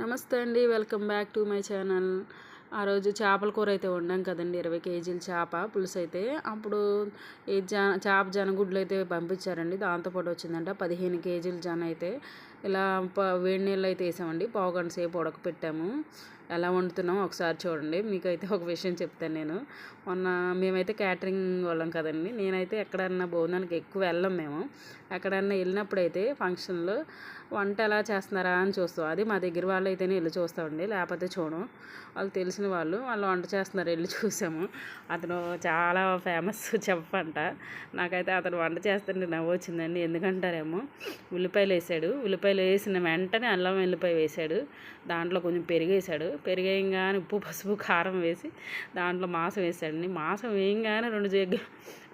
నమస్తే అండి. Welcome back to my channel. ఆ రోజు చేపల కూర అయితే వండాం కదండి. ఇరవై కేజీల చేప పులుసు అయితే. అప్పుడు ఈ జా చేప జనగుడ్లు అయితే పంపించారండి. దాంతోపాటు వచ్చిందంట పదిహేను కేజీల జన అయితే. ఇలా వేడి నీళ్ళు అయితే వేసామండి. పావు గంట సేపు ఉడకపెట్టాము. ఎలా వండుతున్నాం ఒకసారి చూడండి. మీకైతే ఒక విషయం చెప్తాను నేను. మొన్న మేమైతే క్యాటరింగ్ వాళ్ళం కదండి. నేనైతే ఎక్కడన్నా భోజనానికి ఎక్కువ వెళ్ళం మేము. ఎక్కడన్నా వెళ్ళినప్పుడైతే ఫంక్షన్లో వంట ఎలా చేస్తున్నారా అని చూస్తాం. అది మా దగ్గర వాళ్ళు అయితేనే వెళ్ళి చూస్తామండి. లేకపోతే చూడం. వాళ్ళు తెలిసిన వాళ్ళు వాళ్ళు వంట చేస్తున్నారు వెళ్ళి చూసాము. అతను చాలా ఫేమస్ చెప్పంట నాకైతే అతను వంట చేస్తుంటే నవ్వు వచ్చిందండి ఎందుకంటారేమో. ఉల్లిపాయలు వేసాడు. ఉల్లిపాయలు వేసిన వెంటనే అల్లం వెల్లిపాయ వేసాడు దాంట్లో కొంచెం పెరిగేసాడు పెరిగేయంగానే ఉప్పు పసుపు కారం వేసి దాంట్లో మాంసం వేసాడండి మాంసం వేయంగానే రెండు జగ్గ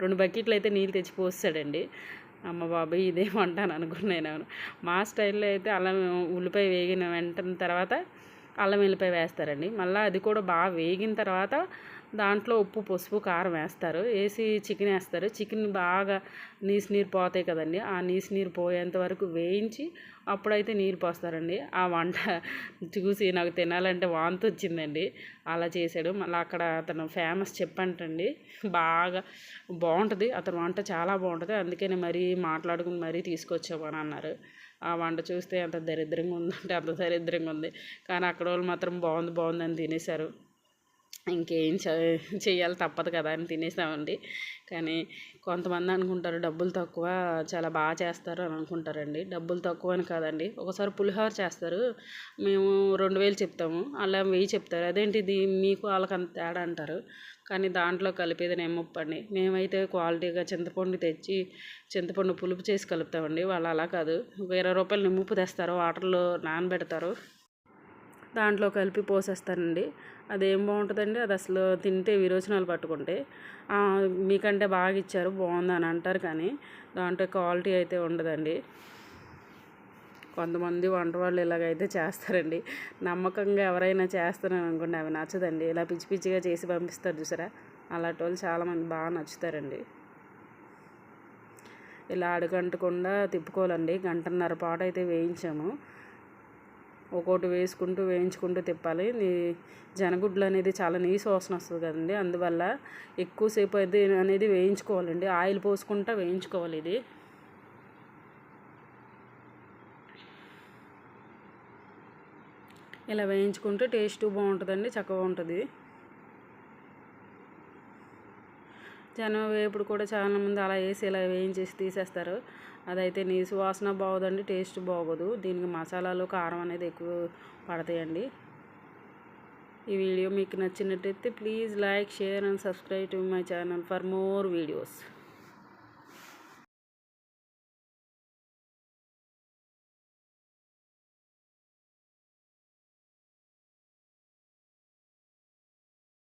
రెండు బకెట్లు అయితే నీళ్ళు తెచ్చి పోస్తాడండి. అమ్మ బాబాయ్ ఇదేమంటాను అనుకున్నాను మా స్టైల్లో అయితే అల్లం ఉల్లిపాయ వేగిన వెంటనే తర్వాత అల్లం వెల్లిపాయ వేస్తారండి. మళ్ళీ అది కూడా బాగా వేగిన తర్వాత దాంట్లో ఉప్పు పసుపు కారం వేస్తారు. వేసి చికెన్ వేస్తారు. చికెన్ బాగా నీసు నీరు పోతాయి కదండి. ఆ నీసు నీరు పోయేంత వరకు వేయించి అప్పుడైతే నీరు పోస్తారండి. ఆ వంట చూసి నాకు తినాలంటే వాంతి వచ్చిందండి. అలా చేశాడు. మళ్ళీ అక్కడ అతను ఫేమస్ చెప్పంటండి. బాగా బాగుంటుంది. అతను వంట చాలా బాగుంటుంది. అందుకని మరీ మాట్లాడుకుని మరీ తీసుకొచ్చామని అన్నారు. ఆ వంట చూస్తే అంత దరిద్రంగా ఉందంటే అంత దరిద్రంగా ఉంది. కానీ అక్కడ వాళ్ళు మాత్రం బాగుంది బాగుందని తినేశారు. ఇంకేం చేయాలి తప్పదు కదా అని తినేసామండి. కానీ కొంతమంది అనుకుంటారు డబ్బులు తక్కువ చాలా బాగా చేస్తారు అని అనుకుంటారండి. డబ్బులు తక్కువ అని కాదండి. ఒకసారి పులిహోర చేస్తారు. మేము రెండు వేలు చెప్తాము. అలా వెయ్యి చెప్తారు. అదేంటిది మీకు వాళ్ళకి అంత తేడా అంటారు. కానీ దాంట్లో కలిపేది నేమప్పండి మేమైతే క్వాలిటీగా చింతపండు తెచ్చి చింతపండు పులుపు చేసి కలుపుతామండి. వాళ్ళు అలా కాదు. ఇరవై రూపాయలు నిమ్ముపు తెస్తారు. వాటర్లో నానబెడతారు. దాంట్లో కలిపి పోసేస్తానండి. అదేం బాగుంటుందండి? అది అసలు తింటే విరోచనాలు పట్టుకుంటే. మీకంటే బాగా ఇచ్చారు బాగుందని అంటారు కానీ దాంట్లో క్వాలిటీ అయితే ఉండదండి. కొంతమంది వంట వాళ్ళు ఇలాగైతే చేస్తారండి. నమ్మకంగా ఎవరైనా చేస్తారని అనుకోండి అవి నచ్చదండి. ఇలా పిచ్చి పిచ్చిగా చేసి పంపిస్తారు చూసారా? అలాంటి వాళ్ళు చాలామంది బాగా నచ్చుతారండి. ఇలా అడుగంటకుండా తిప్పుకోవాలండి. గంటన్నర పాటు అయితే వేయించాము. ఒక్కొక్కటి వేసుకుంటూ వేయించుకుంటూ తిప్పాలి. జనగుడ్లు అనేది చాలా నీసు వాసన వస్తుంది కదండి. అందువల్ల ఎక్కువసేపు అయితే అనేది వేయించుకోవాలండి. ఆయిల్ పోసుకుంటా వేయించుకోవాలి ఇది. ఇలా వేయించుకుంటే టేస్ట్ బాగుంటుందండి చక్కగా ఉంటుంది. జనం వేపుడు కూడా చాలామంది అలా వేసి ఇలా వేయించేసి తీసేస్తారు. అదైతే నీసు వాసన బాగోదండి టేస్ట్ బాగోదు. దీనికి మసాలాలు కారం అనేది ఎక్కువ పడతాయండి. ఈ వీడియో మీకు నచ్చినట్టయితే please like share and subscribe to my channel for more videos.